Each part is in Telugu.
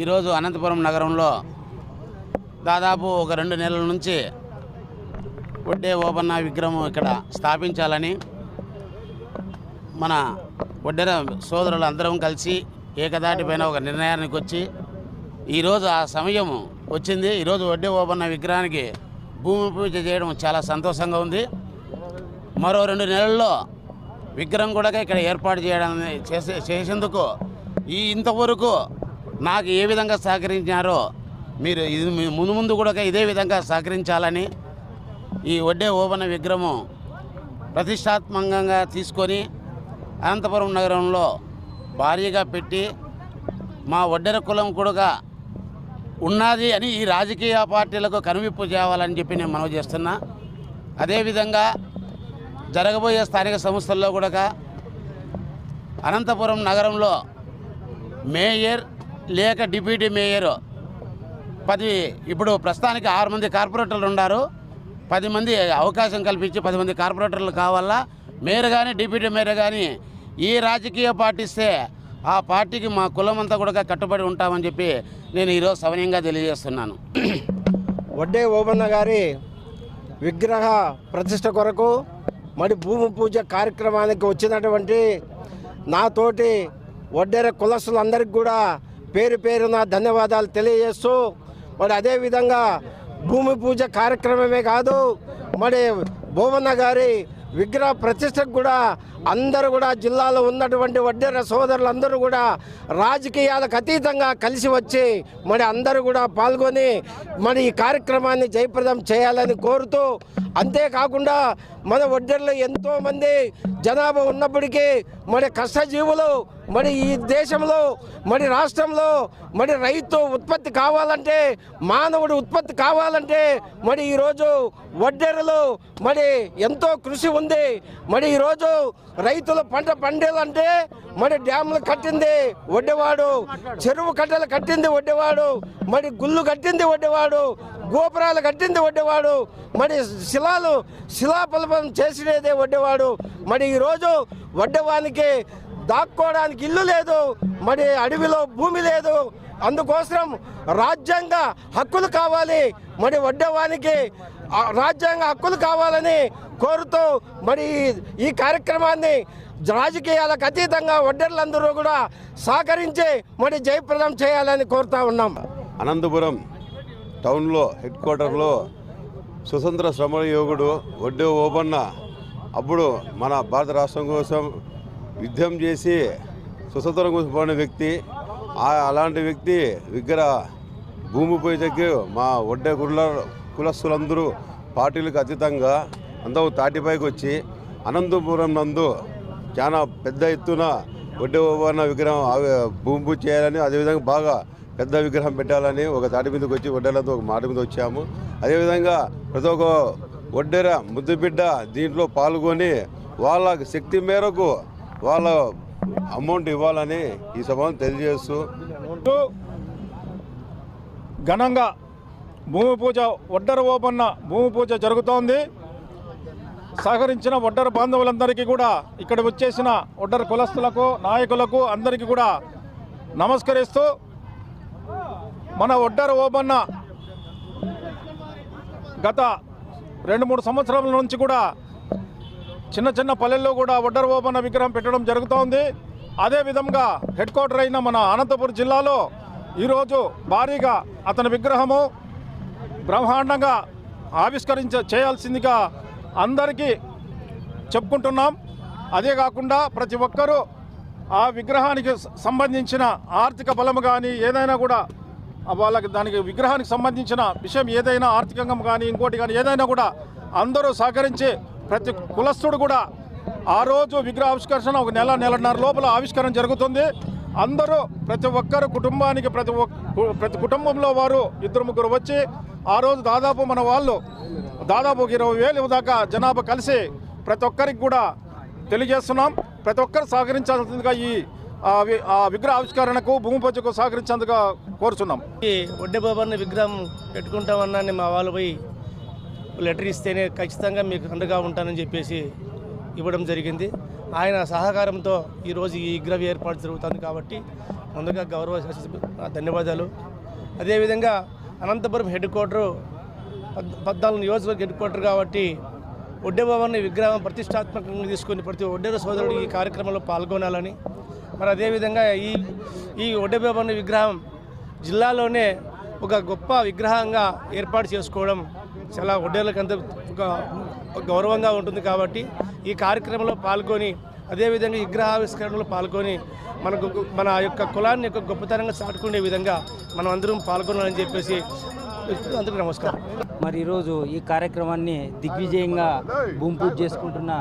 ఈరోజు అనంతపురం నగరంలో దాదాపు ఒక రెండు నెలల నుంచి వడ్డే ఓబన్న విగ్రహం ఇక్కడ స్థాపించాలని మన వడ్డెర సోదరులు అందరం కలిసి ఏకదాటిపైన ఒక నిర్ణయానికి వచ్చి ఈరోజు ఆ సమయం వచ్చింది. ఈరోజు వడ్డే ఓబన్న విగ్రహానికి భూమి పూజ చేయడం చాలా సంతోషంగా ఉంది. మరో రెండు నెలల్లో విగ్రహం కూడా ఇక్కడ ఏర్పాటు చేయడం చేసే చేసేందుకు ఈ ఇంతవరకు నాకు ఏ విధంగా సహకరించారో మీరు ఇది మీ ముందు ముందు కూడా ఇదే విధంగా సహకరించాలని ఈ వడ్డే ఓబన్న విగ్రహం ప్రతిష్టాత్మకంగా తీసుకొని అనంతపురం నగరంలో భారీగా పెట్టి మా వడ్డెర కులం కూడా ఉన్నది అని ఈ రాజకీయ పార్టీలకు కనువిప్పు చేయాలని చెప్పి నేను మనవి చేస్తున్నా. అదేవిధంగా జరగబోయే స్థానిక సంస్థల్లో కూడా అనంతపురం నగరంలో మేయర్ లేక డిప్యూటీ మేయర్ పది ఇప్పుడు ప్రస్తుతానికి ఆరు మంది కార్పొరేటర్లు ఉన్నారు. పది మంది అవకాశం కల్పించి పది మంది కార్పొరేటర్లు కావాలా? మేయర్ కానీ డిప్యూటీ మేయర్ కానీ ఈ రాజకీయ పార్టీ ఇస్తే ఆ పార్టీకి మా కులమంతా కూడా కట్టుబడి ఉంటామని చెప్పి నేను ఈరోజు సవనీయంగా తెలియజేస్తున్నాను. వడ్డే ఓబన్న గారి విగ్రహ ప్రతిష్ట కొరకు మరి భూమి పూజ కార్యక్రమానికి వచ్చినటువంటి నాతోటి వడ్డేర కులస్తులందరికీ కూడా పేరు పేరున ధన్యవాదాలు తెలియజేస్తూ మరి అదేవిధంగా భూమి పూజ కార్యక్రమమే కాదు మరి భువన్న గారి విగ్రహ ప్రతిష్టకు కూడా అందరూ కూడా జిల్లాలో ఉన్నటువంటి వడ్డేర సోదరులందరూ కూడా రాజకీయాలకు అతీతంగా కలిసి వచ్చి మరి అందరూ కూడా పాల్గొని మరి ఈ కార్యక్రమాన్ని జయప్రదం చేయాలని కోరుతూ అంతేకాకుండా మన వడ్డెర్లో ఎంతోమంది జనాభా ఉన్నప్పటికీ మరి కష్టజీవులు మరి ఈ దేశంలో మరి రాష్ట్రంలో మరి రైతు ఉత్పత్తి కావాలంటే మానవుడు ఉత్పత్తి కావాలంటే మరి ఈరోజు వడ్డెరలు మరి ఎంతో కృషి ఉంది. మరి ఈరోజు రైతులు పంట పండాలంటే మరి డ్యాములు కట్టింది వడ్డేవాడు చెరువు కట్టలు కట్టింది వడ్డేవాడు మరి గుళ్ళు కట్టింది వడ్డేవాడు గోపురాలు కట్టింది వడ్డేవాడు మరి శిలాలు శిలాపలపం చేసినదే వడ్డేవాడు. మరి ఈరోజు వడ్డేవానికి దాక్కోవడానికి ఇల్లు లేదు మరి అడవిలో భూమి లేదు. అందుకోసం రాజ్యాంగ హక్కులు కావాలి. మరి వడ్డేవానికి రాజ్యాంగ హక్కులు కావాలని కోరుతూ మరి ఈ- ఈ కార్యక్రమాన్ని రాజకీయాలకు అతీతంగా వడ్డర్లందరూ కూడా సహకరించి మరి జయప్రదం చేయాలని కోరుతా ఉన్నాం. అనంతపురం టౌన్లో హెడ్ క్వార్టర్లో స్వతంత్ర శ్రమ యోగుడు వడ్డే ఓబన్న అప్పుడు మన భారత రాష్ట్రం కోసం యుద్ధం చేసి స్వతంత్రం కోసం పోయిన వ్యక్తి అలాంటి వ్యక్తి విగ్రహ భూమిపై దగ్గర మా వడ్డే కుల కులస్తులందరూ పార్టీలకు అతీతంగా అందరూ తాటిపైకి వచ్చి అనంతపురం నందు చాలా పెద్ద ఎత్తున వడ్డవన విగ్రహం భూమి పూజ చేయాలని అదేవిధంగా బాగా పెద్ద విగ్రహం పెట్టాలని ఒక తాటి మీదకి వచ్చి వడ్డేలతో ఒక మాట మీద వచ్చాము అదేవిధంగా ప్రతి ఒక్క వడ్డెర ముద్దు బిడ్డ దీంట్లో పాల్గొని వాళ్ళ శక్తి మేరకు వాళ్ళ అమౌంట్ ఇవ్వాలని ఈ సభను తెలియజేస్తూ ఘనంగా భూమి పూజ ఒడ్డర ఓపన్న భూమి పూజ జరుగుతోంది. సహకరించిన ఒడ్డర బాంధవులందరికీ కూడా ఇక్కడ వచ్చేసిన ఒడ్డర కులస్తులకు నాయకులకు అందరికీ కూడా నమస్కరిస్తూ మన ఒడ్డర ఓబన్న గత రెండు మూడు సంవత్సరాల నుంచి కూడా చిన్న చిన్న పల్లెల్లో కూడా ఒడ్డర ఓబన్న విగ్రహం పెట్టడం జరుగుతోంది. అదేవిధంగా హెడ్ క్వార్టర్ అయిన మన అనంతపురం జిల్లాలో ఈరోజు భారీగా అతని విగ్రహము బ్రహ్మాండంగా ఆవిష్కరించ చేయాల్సిందిగా అందరికీ చెప్పుకుంటున్నాం. అదే కాకుండా ప్రతి ఒక్కరూ ఆ విగ్రహానికి సంబంధించిన ఆర్థిక బలము కానీ ఏదైనా కూడా వాళ్ళకి దానికి విగ్రహానికి సంబంధించిన విషయం ఏదైనా ఆర్థికంగా కానీ ఇంకోటి కానీ ఏదైనా కూడా అందరూ సహకరించి ప్రతి కులస్తుడు కూడా ఆ రోజు విగ్రహ ఆవిష్కరణ ఒక నెల నెలన్నర లోపల ఆవిష్కరణ జరుగుతుంది. అందరూ ప్రతి ఒక్కరు కుటుంబానికి ప్రతి ప్రతి కుటుంబంలో వారు ఇద్దరు ముగ్గురు వచ్చి ఆ రోజు దాదాపు మన వాళ్ళు దాదాపు ఇరవై వేలు దాకా జనాభా కలిసి ప్రతి ఒక్కరికి కూడా తెలియజేస్తున్నాం. ప్రతి ఒక్కరు సహకరించాల్సిందిగా ఈ ఆ విగ్రహ ఆవిష్కరణకు భూమి పూజకు సహకరించేందుకు కోరుచున్నాం. ఈ ఒడ్డె విగ్రహం పెట్టుకుంటామన్నాన్ని మా వాళ్ళు పోయి లెటర్ ఇస్తేనే ఖచ్చితంగా మీకు అండగా ఉంటానని చెప్పేసి ఇవ్వడం జరిగింది. ఆయన సహకారంతో ఈరోజు ఈ విగ్రహం ఏర్పాటు జరుగుతుంది కాబట్టి ముందుగా గౌరవ ధన్యవాదాలు. అదేవిధంగా అనంతపురం హెడ్ క్వార్టరు పద్- పద్నాలుగు నియోజకవర్గ హెడ్ క్వార్టర్ కాబట్టి ఒడ్డెబాబాని విగ్రహం ప్రతిష్టాత్మకంగా తీసుకొని ప్రతి ఒడ్డెర సోదరుడు ఈ కార్యక్రమంలో పాల్గొనాలని. మరి అదేవిధంగా ఈ ఈ ఒడ్డెబాబాని విగ్రహం జిల్లాలోనే ఒక గొప్ప విగ్రహంగా ఏర్పాటు చేసుకోవడం చాలా ఒడ్డేళ్ళకంత ఒక గౌరవంగా ఉంటుంది కాబట్టి ఈ కార్యక్రమంలో పాల్గొని అదేవిధంగా విగ్రహావిష్కరణలో పాల్గొని మనకు మన యొక్క కులాన్ని యొక్క గొప్పతనంగా చాటుకునే విధంగా మనం అందరం పాల్గొనాలని చెప్పేసి అందరికీ నమస్కారం. మరి ఈరోజు ఈ కార్యక్రమాన్ని దిగ్విజయంగా భూమి పూజ చేసుకుంటున్న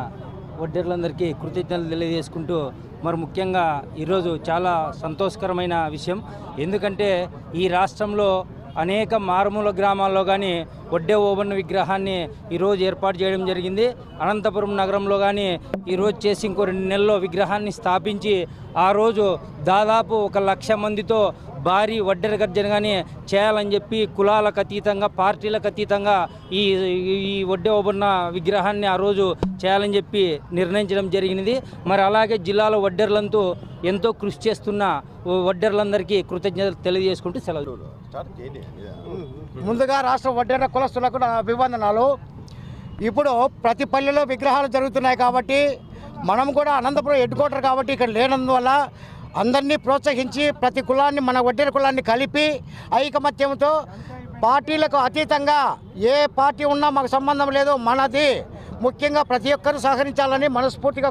వడ్డర్లందరికీ కృతజ్ఞతలు తెలియజేసుకుంటూ మరి ముఖ్యంగా ఈరోజు చాలా సంతోషకరమైన విషయం. ఎందుకంటే ఈ రాష్ట్రంలో అనేక మారుమూల గ్రామాల్లో కానీ వడ్డే ఓబన్న విగ్రహాన్ని ఈరోజు ఏర్పాటు చేయడం జరిగింది. అనంతపురం నగరంలో కానీ ఈరోజు చేసి ఇంకో రెండు నెలల్లో విగ్రహాన్ని స్థాపించి ఆ రోజు దాదాపు ఒక లక్ష మందితో భారీ వడ్డెర గర్జన కానీ చేయాలని చెప్పి కులాలకు అతీతంగా పార్టీలకు అతీతంగా ఈ ఈ వడ్డే ఓబన్న విగ్రహాన్ని ఆ రోజు చేయాలని చెప్పి నిర్ణయించడం జరిగినది. మరి అలాగే జిల్లాలో వడ్డెర్లంతా ఎంతో కృషి చేస్తున్న వడ్డెర్లందరికీ కృతజ్ఞతలు తెలియజేసుకుంటూ సెలవు. ముందుగా రాష్ట్ర వడ్డేర కులస్తులకు నా అభివందనాలు. ఇప్పుడు ప్రతి పల్లెలో విగ్రహాలు జరుగుతున్నాయి కాబట్టి మనం కూడా అనంతపురం హెడ్ క్వార్టర్ కాబట్టి ఇక్కడ లేనందువల్ల అందరినీ ప్రోత్సహించి ప్రతి కులాన్ని మన వడ్డీల కులాన్ని కలిపి ఐకమత్యంతో పార్టీలకు అతీతంగా ఏ పార్టీ ఉన్నా మాకు సంబంధం లేదు మనది ముఖ్యంగా ప్రతి ఒక్కరూ సహకరించాలని మనస్ఫూర్తిగా